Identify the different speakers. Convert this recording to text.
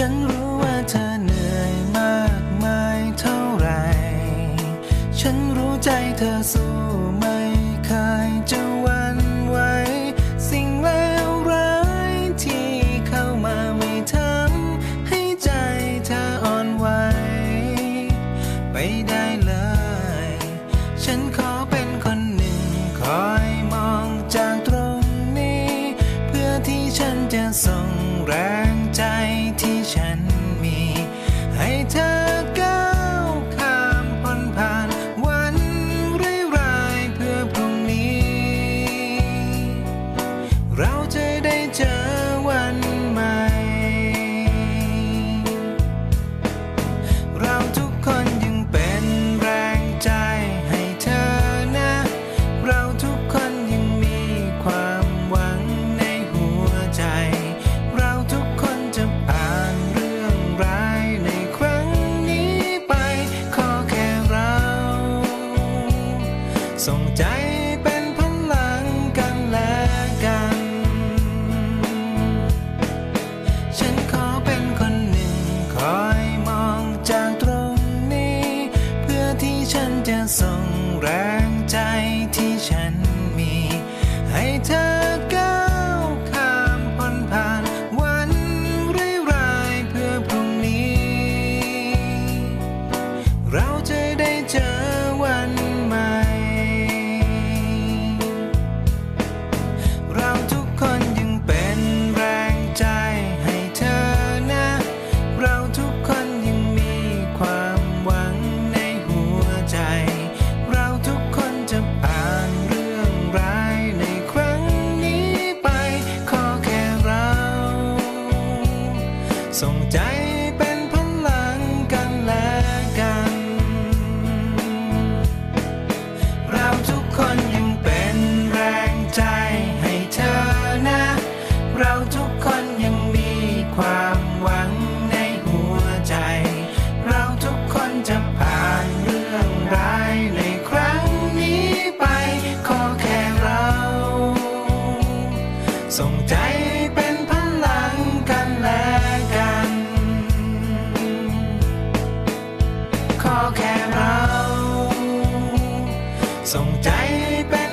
Speaker 1: ฉันรู้ว่าเธอเหนื่อยมากมายเท่าไร ฉันรู้ใจเธอสู้ไม่เคยจะวันไหว สิ่งเลวร้ายที่เข้ามาไม่ทำให้ใจเธออ่อนไหว ไปได้เลย ฉันขอ ส่งใจเป็นพลังกันและกัน ฉันขอเป็นคนหนึ่งคอยมองจากตรงนี้ เพื่อที่ฉันจะส่ง ส่งใจเป็นพลังกันและกัน เราทุกคนยังเป็นแรงใจให้เธอนะ เราทุกคนยังมีความหวังในหัวใจ เราทุกคนจะผ่านเรื่องร้ายในครั้งนี้ไป ขอแค่เรา ส่งใจ ส่งใจไป